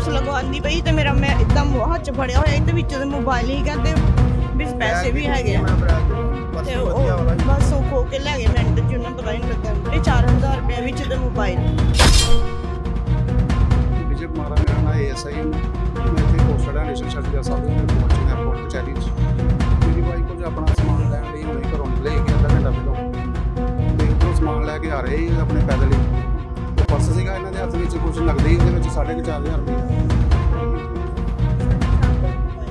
Stops ਲਗਵਾਉਂਦੀ ਪਈ ਤੇ ਮੇਰਾ ਮੈਂ ਇਦਾਂ ਹੱਥ 'ਚ ਫੜਿਆ ਹੋਇਆ ਤੇ ਵਿੱਚ ਦੇ ਮੋਬਾਈਲ ਹੀ ਕਹਿੰਦੇ ਵਿੱਚ ਪੈਸੇ ਵੀ ਹੈਗੇ ਆ। ਤੇ ਉਹ ਬਸ ਉਹ ਖੋ ਕੇ ਲੈ ਗਏ ਮਿੰਟ ਚ ਉਹਨਾਂ ਨੂੰ ਪਤਾ ਨਹੀਂ ਲੱਗਾ। ਇਹ 4000 ਰੁਪਏ ਵਿੱਚ ਤੇ ਮੋਬਾਈਲ ਵਿਜੇ ਕੁਮਾਰ ਆ ਮੇਰਾ ਨਾਮ ਐਸਆਈ ਮੈਂ ਇੱਥੇ ਪੋਸਟਡ ਹਾਂ ਨੇਸ਼ਨ ਸ਼ਰਜਾ ਸਾਹਿਬ ਦੇ ਕੋਲ ਚ 에어ਪੋਰਟ ਕਚਹਿਰੀ ਚ। ਮੇਰੀ ਵਾਈਫ ਕੁਝ ਆਪਣਾ ਸਮਾਨ ਲੈਣ ਲਈ ਹੁਣੇ ਘਰੋਂ ਨਿਕਲੇ ਕਿ ਅੱਧਾ ਘੰਟਾ ਪਹਿਲਾਂ। ਤੇ ਉੱਧਰੋਂ ਸਮਾਨ ਲੈ ਕੇ ਆ ਰਹੇ ਆਪਣੇ ਪੈਦਲ ਵਿੱਚ ਕੁਝ ਨਗਦੀ ਉਹਦੇ ਵਿੱਚ 4500 ਰੁਪਏ।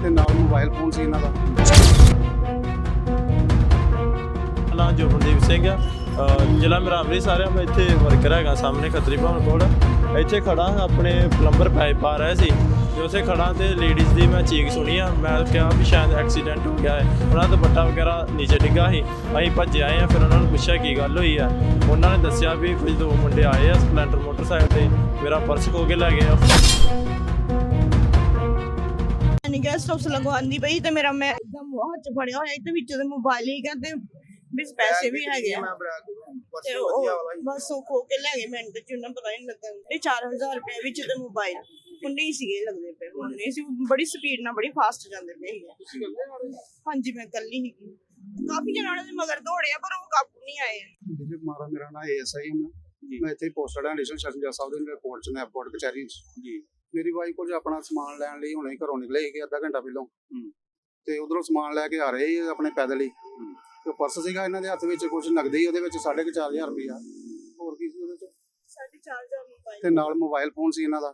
ਤੇ ਨਾਲ ਮੋਬਾਈਲ ਫੋਨ ਸੀ ਇਹਨਾਂ ਦਾ। ਨਾਂ ਜੋਬਨਦੀਪ ਸਿੰਘ ਆ। ਜ਼ਿਲ੍ਹਾ ਮੇਰਾ ਅੰਮ੍ਰਿਤਸਰ ਆ ਮੈਂ ਇੱਥੇ ਵਰਕਰ ਹੈਗਾ, ਸਾਹਮਣੇ ਖੱਤਰੀ ਭਵਨ ਕੋਲ। ਇੱਥੇ ਖੜਾ ਆਪਣੇ ਪਲੰਬਰ ਪਾਈਪ ਪਾ ਰਿਹਾ ਸੀ। ਤੇ ਉਸੇ ਖੜਾ ਤੇ ਲੇਡੀਜ਼ ਦੀ ਮੈਂ ਚੀਕ ਸੁਣੀ ਆ। ਮੈਂ ਕਿਹਾ ਵੀ ਸ਼ਾਇਦ ਐਕਸੀਡੈਂਟ ਹੋ ਗਿਆ ਹੈ। ਉਹਨਾਂ ਦਾ ਦੁਪੱਟਾ ਵਗੈਰਾ ਨੀਚੇ ਡਿੱਗਾ ਸੀ। ਅਸੀਂ ਭੱਜੇ ਆਏ ਆ, ਫਿਰ ਉਹਨਾਂ ਨੂੰ ਪੁੱਛਿਆ ਕੀ ਗੱਲ ਹੋਈ ਆ। ਉਹਨਾਂ ਨੇ ਦੱਸਿਆ ਵੀ ਕੁਝ ਦੋ ਮੁੰਡੇ ਆਏ ਆ ਸਪਲੈਂਡਰ ਮੋਟਰਸਾਈਕਲ ਤੇ। ਮੇਰਾ ਪਰਸ ਖੋ ਕੇ ਲੈ ਗਏ ਆ। ਨਹੀਂ ਗੈਸ ਸਟਾਪਸ ਲਗਵਾਉਂਦੀ ਪਈ ਤੇ ਮੇਰਾ ਮੈਂ ਇਦਾਂ ਹੱਥ 'ਚ ਫੜਿਆ ਹੋਇਆ। ਤੇ ਵਿੱਚ ਦੇ ਮੋਬਾਈਲ ਹੀ ਕਹਿੰਦੇ ਵਿੱਚ ਪੈਸੇ ਵੀ ਹੈਗੇ ਆ। ਤੇ ਉਹ ਬਸ ਉਹ ਖੋ ਕੇ ਲੈ ਗਏ ਮਿੰਟ ਚ ਉਹਨਾਂ ਨੂੰ ਪਤਾ ਹੀ ਨਹੀਂ ਲੱਗਾ ਇਹ 4000 ਰੁਪਏ ਵਿੱਚ ਤੇ ਮੋਬਾਈਲ ਉਨੇ ਹੀ ਸੀਗੇ ਲੱਗਦੇ ਪਏ ਉਨੇ ਸੀ ਬੜੀ ਸਪੀਡ ਨਾਲ ਬੜੀ ਫਾਸਟ ਜਾਂਦੇ ਪਏ ਸੀਗੇ। ਹਾਂਜੀ ਮੈਂ ਇਕੱਲੀ ਸੀਗੀ। ਕਾਫੀ ਜਣਾਂ ਦੇ ਮਗਰ ਦੌੜਿਆ ਪਰ ਉਹ ਕਾਬੂ ਨਹੀਂ ਆਏ। ਵਿਜੇ ਕੁਮਾਰ ਮੇਰਾ ਨਾਮ ਐਸਆਈ ਮੈਂ। ਮੈਂ ਇੱਥੇ ਪੋਸਟਡ ਹਾਂ ਨੇਸ਼ਨ ਸ਼ਰਜਾ ਸਾਹਿਬ ਦੇ ਕੋਲ ਚ 에어ਪੋਰਟ ਕਚਹਿਰੀ ਜੀ। ਮੇਰੀ ਵਾਈਫ ਕੁਝ ਆਪਣਾ ਸਮਾਨ ਲੈਣ ਲਈ ਹੁਣੇ ਘਰੋਂ ਨਿਕਲੇ ਸੀ ਕਿ ਅੱਧਾ ਘੰਟਾ ਪਹਿਲਾਂ। ਤੇ ਉਧਰੋਂ ਸਮਾਨ ਲੈ ਕੇ ਆ ਰਹੇ ਆਪਣੇ ਪੈਦਲ ਹੀ। ਤੇ ਪਰਸ ਸੀਗਾ ਇਹਨਾਂ ਦੇ ਹੱਥ ਵਿੱਚ ਕੁਝ ਨਗਦੀ ਉਹਦੇ ਵਿੱਚ 4500 ਰੁਪਇਆ ਹੋਰ ਕੀ ਸੀ ਉਹਦੇ ਚ 4500 ਮੋਬਾਈਲ। ਤੇ ਨਾਲ ਮੋਬਾਈਲ ਫੋਨ ਸੀ ਇਹਨਾਂ ਦਾ।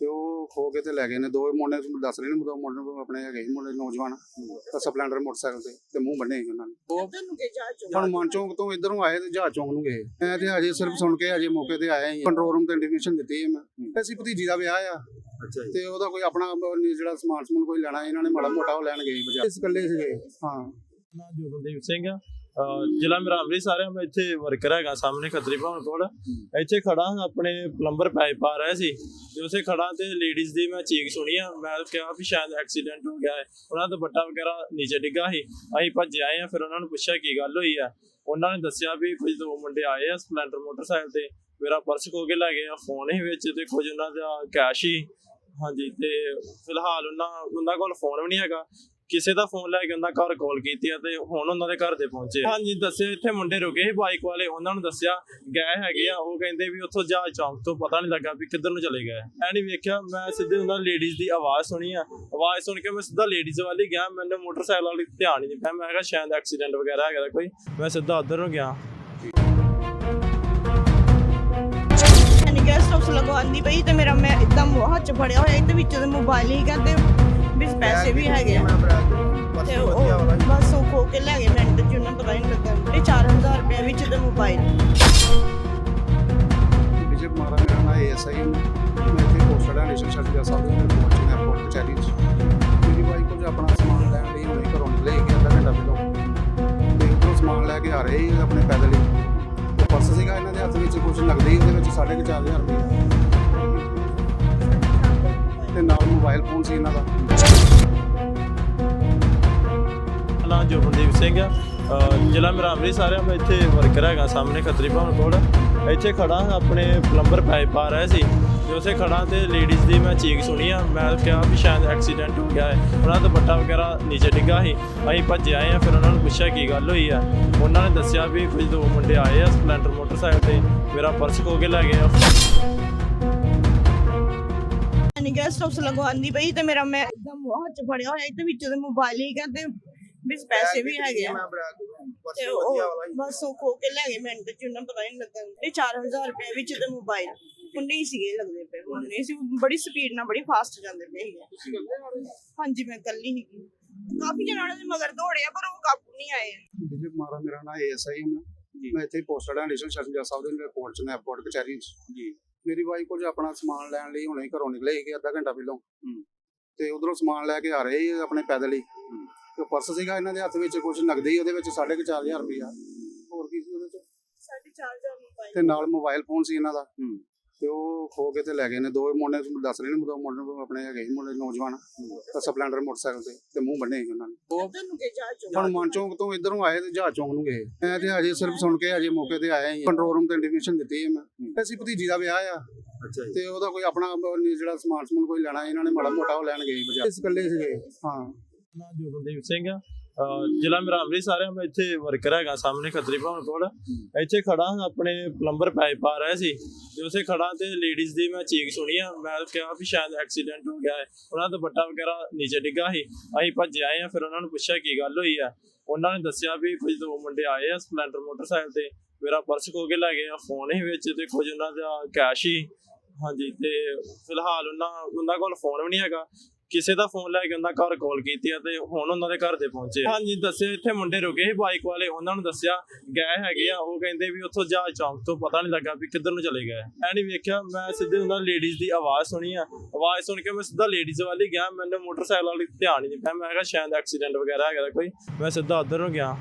ਤੇ ਉਹ ਖੋ ਕੇ ਤੇ ਲੈ ਗਏ ਨੇ। ਦੋ ਮੁੰਡੇ ਦੱਸ ਰਹੇ ਨੇ ਦੋ ਮੁੰਡੇ ਆਪਣੇ ਹੈਗੇ ਮੁੰਡੇ ਨੌਜਵਾਨ। ਤਾਂ ਸਪਲੈਂਡਰ ਮੋਟਰਸਾਈਕਲ ਤੇ ਤੇ ਮੂੰਹ ਬੰਨੇ ਉਹਨਾਂ ਨੇ। ਉਹ ਉਧਰ ਨੂੰ ਕੇ ਜਾ ਚੋ। ਹਨੂੰਮਾਨ ਚੌਂਕ ਤੋਂ ਇਧਰੋਂ ਆਏ ਤੇ ਜਹਾਜ਼ ਚੌਂਕ ਨੂੰ ਗਏ। ਮੈਂ ਤੇ ਅਜੇ ਸਿਰਫ ਸੁਣ ਕੇ ਅਜੇ ਮੌਕੇ ਤੇ ਆਇਆ ਹੀ ਕੰਟਰੋਲ ਰੂਮ ਤੇ ਇੰਟੀਮੇਸ਼ਨ ਦਿੱਤੀ ਹੈ ਮੈਂ। ਤੇ ਅਸੀਂ ਭਤੀਜੀ ਦਾ ਵਿਆਹ ਆ। ਅੱਛਾ ਤੇ ਉਹਦਾ ਕੋਈ ਆਪਣਾ ਜਿਹੜਾ ਸਮਾਨ ਸਮੂਨ ਕੋਈ ਲੈਣਾ ਇਹਨਾਂ ਨੇ ਮਾੜਾ ਮੋਟਾ ਉਹ ਲੈਣ ਗਏ ਬਾਜ਼ਾਰ। ਇਸ ਇਕੱਲੇ ਸੀਗੇ? ਹਾਂ। ਨਾਂ ਜੋਬਨਦੀਪ ਸਿੰਘ ਆ ਜ਼ਿਲ੍ਹਾ ਮੇਰਾ ਅੰਮ੍ਰਿਤਸਰ ਆ, ਮੈਂ ਇੱਥੇ ਵਰਕਰ ਹੈਗਾ, ਸਾਹਮਣੇ ਖੱਤਰੀ ਭਵਨ ਕੋਲ। ਇੱਥੇ ਖੜਾ ਆਪਣੇ ਪਲੰਬਰ ਪਾਈਪ ਆ ਰਿਹਾ ਸੀ। ਤੇ ਉਸੇ ਖੜਾ ਤੇ ਲੇਡੀਜ਼ ਦੀ ਮੈਂ ਚੀਕ ਸੁਣੀ ਆ, ਮੈਂ ਕਿਹਾ ਵੀ ਸ਼ਾਇਦ ਐਕਸੀਡੈਂਟ ਹੋ ਗਿਆ ਹੈ। ਉਹਨਾਂ ਦਾ ਬੱਟਾ ਵਗੈਰਾ ਨੀਚੇ ਡਿੱਗਾ ਸੀ। ਅਸੀਂ ਭੱਜੇ ਆਏ ਆ, ਫਿਰ ਉਹਨਾਂ ਨੂੰ ਪੁੱਛਿਆ ਕੀ ਗੱਲ ਹੋਈ ਆ। ਉਹਨਾਂ ਨੇ ਦੱਸਿਆ ਵੀ ਕੁਝ ਦੋ ਮੁੰਡੇ ਆਏ ਆ ਸਪਲੈਂਡਰ ਮੋਟਰਸਾਈਕਲ ਤੇ। ਮੇਰਾ ਪਰਸ ਖੋ ਕੇ ਲੈ ਗਏ ਆ ਫੋਨ ਹੀ ਵਿੱਚ ਤੇ ਕੁਝ ਉਹਨਾਂ ਦਾ ਕੈਸ਼ ਹੀ। ਹਾਂਜੀ, ਤੇ ਫਿਲਹਾਲ ਉਹਨਾਂ ਉਹਨਾਂ ਕੋਲ ਫੋਨ ਵੀ ਨਹੀਂ ਹੈਗਾ। ਕਿਸੇ ਦਾ ਫੋਨ ਲੈ ਕੇ ਉਹਨਾਂ ਘਰ ਕਾਲ ਕੀਤੀ ਆ ਤੇ ਹੁਣ ਉਹਨਾਂ ਦੇ ਘਰ ਦੇ ਪਹੁੰਚੇ ਹਾਂਜੀ ਦੱਸਿਆ ਇੱਥੇ ਮੁੰਡੇ ਰੁਕੇ ਸੀ ਬਾਈਕ ਵਾਲੇ ਉਹਨਾਂ ਨੂੰ ਦੱਸਿਆ ਗਏ ਹੈਗੇ ਆ ਉਹ ਕਹਿੰਦੇ ਵੀ ਉੱਥੋਂ ਜਹਾਜ਼ ਚੌਂਕ ਤੋਂ ਪਤਾ ਨਹੀਂ ਲੱਗਾ ਵੀ ਕਿੱਧਰ ਨੂੰ ਚਲੇ ਗਏ। ਐ ਨਹੀਂ ਵੇਖਿਆ ਮੈਂ ਸਿੱਧੇ ਉਹਨਾਂ ਲੇਡੀਜ਼ ਦੀ ਆਵਾਜ਼ ਸੁਣੀ ਆ। ਆਵਾਜ਼ ਸੁਣ ਕੇ ਮੈਂ ਸਿੱਧਾ ਲੇਡੀਜ਼ ਵੱਲ ਗਿਆ ਮੈਨੂੰ ਮੋਟਰਸਾਈਕਲ ਵਾਲੀ ਧਿਆਨ ਹੀ ਨਹੀਂ ਪਿਆ। ਮੈਂ ਕਿਹਾ ਸ਼ਾਇਦ ਐਕਸੀਡੈਂਟ ਵਗੈਰਾ ਹੈਗਾ ਕੋਈ। ਮੈਂ ਸਿੱਧਾ ਉੱਧਰ ਨੂੰ ਗਿਆ। ਨਹੀਂ ਗੈਸ ਸਟਾਪਸ ਲਗਵਾਉਂਦੀ ਪਈ ਤੇ ਮੇਰਾ ਮੈਂ ਇਦਾਂ ਹੱਥ 'ਚ ਫੜਿਆ ਹੋਇਆ ਤੇ ਵਿੱਚ ਮੋਬਾਈਲ ਹੀ ਕਹਿੰਦੇ ਪੈਸੇ ਵੀ ਹੈਗੇ ਆ। ਤੇ ਉਹ ਬਸ ਉਹ ਖੋ ਕੇ ਲੈ ਗਏ ਮਿੰਟ ਚ ਉਹਨਾਂ ਨੂੰ ਪਤਾ ਹੀ ਨਹੀਂ ਲੱਗਾ। ਇਹ 4000 ਰੁਪਏ ਵਿੱਚ ਤੇ ਮੋਬਾਈਲ ਵਿਜੇ ਕੁਮਾਰ ਆ ਮੇਰਾ ਨਾਮ ਐਸਆਈ ਮੈਂ ਇੱਥੇ ਹਾਂ ਨੇਸ਼ਨ ਸ਼ਰਜਾ ਸਾਹਿਬ ਦੇ ਕੋਲ ਚ 에어ਪੋਰਟ ਕਚਹਿਰੀ ਚ। ਮੇਰੀ ਵਾਈਫ ਕੁਝ ਆਪਣਾ ਸਮਾਨ ਲੈਣ ਲਈ ਹੁਣੇ ਘਰੋਂ ਸੀ ਕਿ ਅੱਧਾ ਘੰਟਾ ਪਹਿਲਾਂ। ਤੇ ਉੱਧਰੋਂ ਸਮਾਨ ਲੈ ਕੇ ਆ ਰਹੇ ਆਪਣੇ ਪੈਦਲ ਹੀ। ਤੇ ਪਰਸ ਸੀਗਾ ਇਹਨਾਂ ਦੇ ਹੱਥ ਵਿੱਚ ਕੁਝ ਨਗਦੀ ਉਹਦੇ ਵਿੱਚ 4500 ਰੁਪਇਆ। ਤੇ ਨਾਲ ਮੋਬਾਈਲ ਫੋਨ ਸੀ ਇਹਨਾਂ ਦਾ। ਨਾਂ ਜੋਬਨਦੀਪ ਸਿੰਘ। ਆ ਜ਼ਿਲ੍ਹਾ ਮੇਰਾ ਅੰਮ੍ਰਿਤਸਰ ਆ ਮੈਂ ਇੱਥੇ ਵਰਕਰ ਹੈਗਾ ਸਾਹਮਣੇ ਖੱਤਰੀ ਭਵਨ ਕੋਲ। ਇੱਥੇ ਖੜਾ ਆਪਣੇ ਪਲੰਬਰ ਪਾਈਪ ਪਾ ਰਿਹਾ ਸੀ। ਤੇ ਉਸੇ ਖੜਾ ਤੇ ਲੇਡੀਜ਼ ਦੀ ਮੈਂ ਚੀਕ ਸੁਣੀ ਆ। ਮੈਂ ਕਿਹਾ ਵੀ ਸ਼ਾਇਦ ਐਕਸੀਡੈਂਟ ਹੋ ਗਿਆ ਹੈ। ਉਹਨਾਂ ਦਾ ਦੁਪੱਟਾ ਵਗੈਰਾ ਨੀਚੇ ਡਿੱਗਾ ਸੀ। ਅਸੀਂ ਭੱਜੇ ਆਏ ਆ, ਫਿਰ ਉਹਨਾਂ ਨੂੰ ਪੁੱਛਿਆ ਕੀ ਗੱਲ ਹੋਈ ਆ। ਉਹਨਾਂ ਨੇ ਦੱਸਿਆ ਵੀ ਕੁਝ ਦੋ ਮੁੰਡੇ ਆਏ ਆ ਸਪਲੈਂਡਰ ਮੋਟਰਸਾਈਕਲ ਤੇ। ਮੇਰਾ ਪਰਸ ਖੋ ਕੇ ਲੈ ਗਏ ਆ। ਨਹੀਂ ਗੈਸ ਲਗਵਾਉਂਦੀ ਪਈ ਤੇ ਮੇਰਾ ਮੈਂ ਇਦਾਂ ਹੱਥ 'ਚ ਫੜਿਆ ਹੋਇਆ ਤੇ ਵਿੱਚ ਦੇ ਮੋਬਾਈਲ ਹੀ ਕਹਿੰਦੇ ਵਿੱਚ ਪੈਸੇ ਵੀ ਹੈਗੇ ਆ ਤੇ ਉਹ ਬਸ ਉਹ ਖੋ ਕੇ ਲੈ ਗਏ ਮਿੰਟ ਚ ਉਹਨਾਂ ਨੂੰ ਪਤਾ ਹੀ ਨਹੀਂ ਲੱਗਾ ਇਹ 4000 ਰੁਪਏ ਵਿੱਚ ਤੇ ਮੋਬਾਈਲ ਉਨੇ ਹੀ ਸੀਗੇ ਲੱਗਦੇ ਪਏ ਉਨੇ ਸੀ ਬੜੀ ਸਪੀਡ ਨਾਲ ਬੜੀ ਫਾਸਟ ਜਾਂਦੇ ਪਏ ਸੀਗੇ ਹਾਂਜੀ ਮੈਂ ਇਕੱਲੀ ਸੀਗੀ ਕਾਫੀ ਜਣਾਂ ਦੇ ਮਗਰ ਦੌੜਿਆ ਪਰ ਉਹ ਕਾਬੂ ਨਹੀਂ ਆਏ ਵਿਜੇ ਕੁਮਾਰ ਮੇਰਾ ਨਾਮ ਐਸਆਈ ਮੈਂ ਮੈਂ ਇੱਥੇ ਪੋਸਟਡ ਹਾਂ ਨੇਸ਼ਨ ਸ਼ਰਜਾ ਸਾਹਿਬ ਦੇ ਕੋਲ ਚ 에어ਪੋਰਟ ਕਚਹਿਰੀ ਚ ਜੀ ਮੇਰੀ ਵਾਈਫ ਕੁਝ ਆਪਣਾ ਸਮਾਨ ਲੈਣ ਲਈ ਹੁਣੇ ਘਰੋਂ ਨਿਕਲੇ ਸੀ ਕਿ ਅੱਧਾ ਘੰਟਾ ਪਹਿਲਾਂ ਤੇ ਉਧਰੋਂ ਸਮਾਨ ਲੈ ਕੇ ਆ ਰਹੇ ਸੀ ਆਪਣੇ ਪੈਦਲ ਹੀ ਤੇ ਪਰਸ ਸੀਗਾ ਇਹਨਾਂ ਦੇ ਹੱਥ ਵਿੱਚ ਕੁਝ ਨਗਦੀ ਉਹਦੇ ਵਿੱਚ 4500 ਰੁਪਇਆ ਹੋਰ ਕੀ ਸੀ ਉਹਦੇ ਚ? 4500 ਮੋਬਾਈਲ। ਤੇ ਨਾਲ ਮੋਬਾਈਲ ਫੋਨ ਸੀ ਇਹਨਾਂ ਦਾ। ਤੇ ਉਹ ਖੋ ਕੇ ਤੇ ਲੈ ਗਏ ਨੇ ਦੋ ਮੁੰਡੇ ਦੱਸ ਰਹੇ ਨੇ ਦੋ ਮੁੰਡੇ ਆਪਣੇ ਹੈਗੇ ਸੀ ਮੁੰਡੇ ਨੌਜਵਾਨ। ਤਾਂ ਸਪਲੈਂਡਰ ਮੋਟਰਸਾਈਕਲ ਤੇ ਤੇ ਮੂੰਹ ਬੰਨੇ ਸੀ ਉਹਨਾਂ ਨੇ। ਉਹ ਹਨੂੰਮਾਨ ਚੌਂਕ ਤੋਂ ਇਧਰੋਂ ਆਏ ਤੇ ਜਹਾਜ਼ ਚੌਂਕ ਨੂੰ ਗਏ। ਮੈਂ ਤੇ ਅਜੇ ਸਿਰਫ ਸੁਣ ਕੇ ਅਜੇ ਮੌਕੇ ਤੇ ਆਇਆ ਹੀ ਕੰਟਰੋਲ ਰੂਮ ਤੇ ਇੰਟੀਮੇਸ਼ਨ ਦਿੱਤੀ ਹੈ ਮੈਂ। ਅਸੀਂ ਭਤੀਜੀ ਦਾ ਵਿਆਹ ਆ। ਅੱਛਾ ਜੀ। ਤੇ ਉਹਦਾ ਕੋਈ ਆਪਣਾ ਜਿਹੜਾ ਸਮਾਨ ਸਮੂਨ ਕੋਈ ਲੈਣਾ ਇਹਨਾਂ ਨੇ ਮਾੜਾ ਮੋਟਾ ਉਹ ਲੈਣ ਗਏ ਬਾਜ਼ਾਰ। ਇਸ ਇਕੱਲੇ ਸੀਗੇ? ਹਾਂ। ਨਾਮ ਜੋਗਨਦੀਪ ਸਿੰਘ ਆ ਜ਼ਿਲ੍ਹਾ ਮੇਰਾ ਅੰਮ੍ਰਿਤਸਰ ਆ, ਮੈਂ ਇੱਥੇ ਵਰਕਰ ਹੈਗਾ, ਸਾਹਮਣੇ ਖੱਤਰੀ ਭਵਨ ਕੋਲ। ਇੱਥੇ ਖੜਾ ਆਪਣੇ ਪਲੰਬਰ ਪਾਈਪ ਪਾ ਰਿਹਾ ਸੀ। ਤੇ ਉਸੇ ਖੜਾ ਤੇ ਲੇਡੀਜ਼ ਦੀ ਮੈਂ ਚੀਕ ਸੁਣੀ ਆ, ਮੈਂ ਕਿਹਾ ਵੀ ਸ਼ਾਇਦ ਐਕਸੀਡੈਂਟ ਹੋ ਗਿਆ ਹੈ। ਉਹਨਾਂ ਦਾ ਬੱਟਾ ਵਗੈਰਾ ਨੀਚੇ ਡਿੱਗਾ ਸੀ। ਅਸੀਂ ਭੱਜ ਆਏ ਆ, ਫਿਰ ਉਹਨਾਂ ਨੂੰ ਪੁੱਛਿਆ ਕੀ ਗੱਲ ਹੋਈ ਆ। ਉਹਨਾਂ ਨੇ ਦੱਸਿਆ ਵੀ ਕੁਝ ਦੋ ਮੁੰਡੇ ਆਏ ਆ ਸਪਲੈਂਡਰ ਮੋਟਰਸਾਈਕਲ ਤੇ। ਮੇਰਾ ਪਰਸ ਖੋ ਕੇ ਲੈ ਗਏ ਆ ਫੋਨ ਹੀ ਵਿੱਚ ਤੇ ਕੁਝ ਉਹਨਾਂ ਦਾ ਕੈਸ਼ ਹੀ। ਹਾਂਜੀ, ਤੇ ਫਿਲਹਾਲ ਉਹਨਾਂ ਉਹਨਾਂ ਕੋਲ ਫੋਨ ਵੀ ਨਹੀਂ ਹੈਗਾ। ਕਿਸੇ ਦਾ ਫੋਨ ਲੈ ਕੇ ਉਹਨਾਂ ਘਰ ਕਾਲ ਕੀਤੀ ਆ ਤੇ ਹੁਣ ਉਹਨਾਂ ਦੇ ਘਰ ਦੇ ਪਹੁੰਚੇ ਹਾਂਜੀ ਦੱਸਿਆ ਇੱਥੇ ਮੁੰਡੇ ਰੁਕੇ ਸੀ ਬਾਈਕ ਵਾਲੇ, ਉਹਨਾਂ ਨੂੰ ਦੱਸਿਆ, ਗਏ ਹੈਗੇ ਆ, ਉਹ ਕਹਿੰਦੇ ਵੀ ਉੱਥੋਂ ਜਹਾਜ਼ ਚੌਂਕ ਤੋਂ ਪਤਾ ਨਹੀਂ ਲੱਗਾ ਵੀ ਕਿੱਧਰ ਨੂੰ ਚਲੇ ਗਏ। ਐ ਨਹੀਂ ਵੇਖਿਆ, ਮੈਂ ਸਿੱਧੇ ਉਹਨਾਂ ਲੇਡੀਜ਼ ਦੀ ਆਵਾਜ਼ ਸੁਣੀ ਆ। ਆਵਾਜ਼ ਸੁਣ ਕੇ ਮੈਂ ਸਿੱਧਾ ਲੇਡੀਜ਼ ਵੱਲ ਗਿਆ, ਮੈਨੂੰ ਮੋਟਰਸਾਈਕਲ ਵਾਲੀ ਧਿਆਨ ਹੀ ਨਹੀਂ ਪਿਆ। ਮੈਂ ਕਿਹਾ ਸ਼ਾਇਦ ਐਕਸੀਡੈਂਟ ਵਗੈਰਾ ਹੈਗਾ ਕੋਈ। ਮੈਂ ਸਿੱਧਾ ਉੱਧਰ ਨੂੰ ਗਿਆ।